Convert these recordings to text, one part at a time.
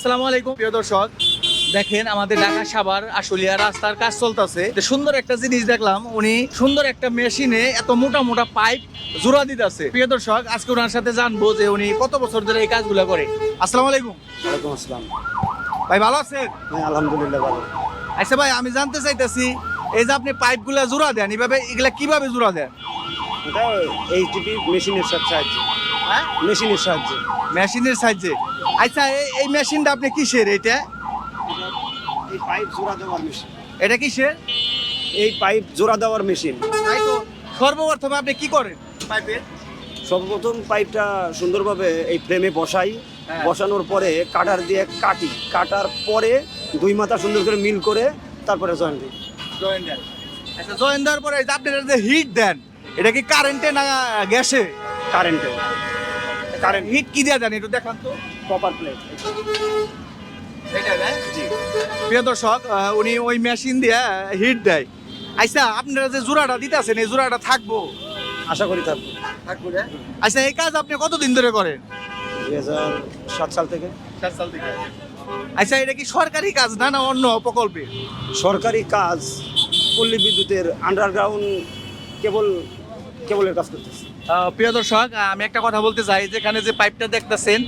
আসসালামু আলাইকুম প্রিয় দর্শক। দেখেন আমাদের ঢাকা সাভার আশুলিয়া রাস্তার কাজ চলতেছে। সুন্দর একটা জিনিস দেখলাম উনি সুন্দর একটা মেশিনে এত মোটা মোটা পাইপ জোড়া দিতেছে। প্রিয় দর্শক আজকে ওনার সাথে জানব যে উনি কত বছর ধরে এই কাজগুলো করে। আসসালামু আলাইকুম। ওয়ালাইকুম আসসালাম। ভাই ভালো আছেন? হ্যাঁ আলহামদুলিল্লাহ ভালো। আচ্ছা ভাই আমি জানতে চাইতেছি এই যে আপনি পাইপগুলো জোড়া দেন এভাবে এগুলা কীভাবে জোড়া দেন? এটা এইচডিপি মেশিনের সাহায্যে। হ্যাঁ? মেশিনের সাহায্যে। মেশিনের সাহায্যে? আচ্ছা এই- মেশিনটা আপনি কিসের এটা? এই পাইপ জোড়া দেওয়ার মেশিন। এটা কিসের? এই পাইপ জোড়া দেওয়ার মেশিন। তাই তো সর্বপ্রথমে আপনি কি করেন পাইপের সর্বপ্রথম পাইপটা সুন্দরভাবে এই ফ্রেমে বসাই। হ্যাঁ। বসানোর পরে কাটার দিয়ে কাটি। কাটার পরে দুই মাথা সুন্দর করে মিল করে তারপরে জয়েন দিই। জয়েন দেন। আচ্ছা জয়েন দেওয়ার পরে আপনি যে হিট দেন এটা কি কারেন্টে না গ্যাসে কারেন্টে কারেন্ট হিট কি দিয়ে দেন একটু দেখান তো। কপার প্লেট জি। প্রিয় দর্শক উনি ওই মেশিন দিয়ে হিট দেয়। আচ্ছা আপনারা যে জোড়াটা দিতেছেন এই জোড়াটা থাকব? আশা করি থাকব। থাকব আচ্ছা এই কাজ আপনি কতদিন ধরে করেন? দুই হাজার সাত সাল থেকে। চার সাল থেকে। আচ্ছা এটা কি সরকারি কাজ না না অন্য প্রকল্পে? সরকারি কাজ পল্লী বিদ্যুতের আন্ডারগ্রাউন্ড কেবল কেবলের কাজ করতেছি। প্রিয় দর্শক আমি একটা কথা বলতে চাই। যেখানে যে পাইপটা দেখতেছেন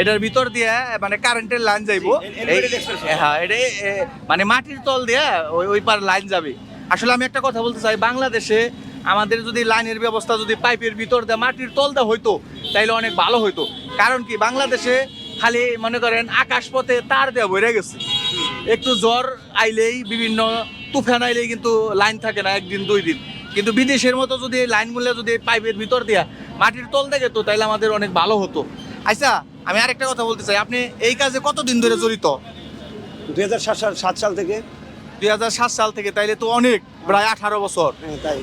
এটার ভিতর দিয়ে মানে কারেন্টের লাইন যাইবো। হ্যাঁ এটা মানে মাটির তল দিয়ে ওই ওই পার লাইন যাবে। আসলে আমি একটা কথা বলতে চাই বাংলাদেশে আমাদের যদি লাইনের ব্যবস্থা যদি পাইপের ভিতর দিয়ে মাটির তল দিয়ে হইতো তাইলে অনেক ভালো হইতো। কারণ কি বাংলাদেশে খালি মনে করেন আকাশপথে তার দেওয়া বেড়ে গেছে। একটু জ্বর আইলেই বিভিন্ন তুফান আইলেই কিন্তু লাইন থাকে না একদিন দুই দিন। কিন্তু বিদেশের মতো যদি এই লাইনগুলো যদি পাইপের ভিতর দিয়া মাটির তল থেকে তো তাইলে আমাদের অনেক ভালো হতো। আচ্ছা আমি আরেকটা কথা বলতে চাই। আপনি এই কাজে কতদিন ধরে জড়িত? দুই হাজার সাত সাল সাত সাল থেকে। দুই হাজার সাত সাল থেকে তাইলে তো অনেক প্রায় আঠারো বছর। হ্যাঁ, তাই।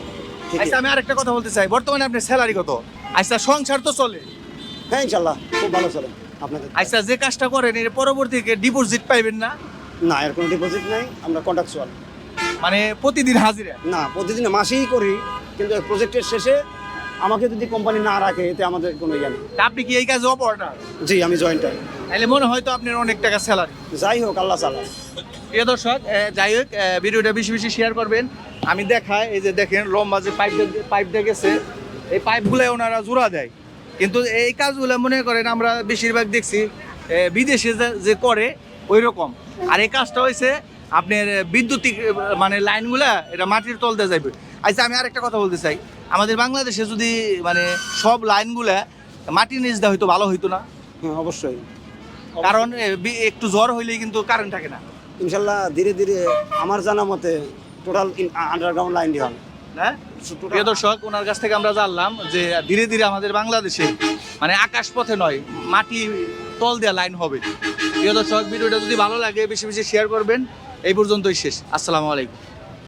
আচ্ছা আমি আরেকটা কথা বলতে চাই। বর্তমানে আপনার স্যালারি কত? আচ্ছা সংসার তো চলে। হ্যাঁ ইনশাল্লাহ খুব ভালো চলে আপনাদের। আচ্ছা যে কাজটা করেন এর পরবর্তীকে ডিপোজিট পাইবেন না? না এর কোনো ডিপোজিট নাই আমরা কন্ট্রাকচুয়াল মানে প্রতিদিন হাজিরা? না প্রতিদিন মাসেই করি কিন্তু প্রজেক্টের শেষে আমাকে যদি কোম্পানি না রাখে এতে আমাদের কোনো ইয়ে নেই। আপনি কি এই কাজে অপারেটার? জি আমি জয়েন্টার তাহলে মনে হয় তো আপনার অনেক টাকা স্যালারি যাই হোক আল্লাহ চালায় প্রিয় দর্শক যাই হোক ভিডিওটা বেশি বেশি শেয়ার করবেন। আমি দেখাই এই যে দেখেন লম্বা যে পাইপ পাইপ দিয়ে গেছে এই পাইপগুলো ওনারা জোড়া দেয়। কিন্তু এই কাজগুলো মনে করেন আমরা বেশিরভাগ দেখছি বিদেশে যে- যে করে ওই রকম আর এই কাজটা হয়েছে আপনার বিদ্যুতিক মানে লাইনগুলা এটা মাটির তল দিয়ে যাবে আচ্ছা আমি আরেকটা কথা বলতে চাই। আমাদের বাংলাদেশে যদি মানে সব লাইনগুলা মাটির নিচ দেওয়া হয়তো ভালো হইতো না? হ্যাঁ অবশ্যই। কারণ একটু জ্বর হইলেই কিন্তু কারেন্ট থাকে না। ইনশাল্লাহ ধীরে ধীরে আমার জানা মতে টোটাল আন্ডারগ্রাউন্ড লাইন দিয়ে হবে। হ্যাঁ? প্রিয় দর্শক ওনার কাছ থেকে আমরা জানলাম যে ধীরে ধীরে আমাদের বাংলাদেশে মানে আকাশ পথে নয় মাটি তল দেওয়া লাইন হবে। প্রিয় দর্শক ভিডিওটা যদি ভালো লাগে বেশি বেশি শেয়ার করবেন। এই পর্যন্তই শেষ। আসসালামু আলাইকুম।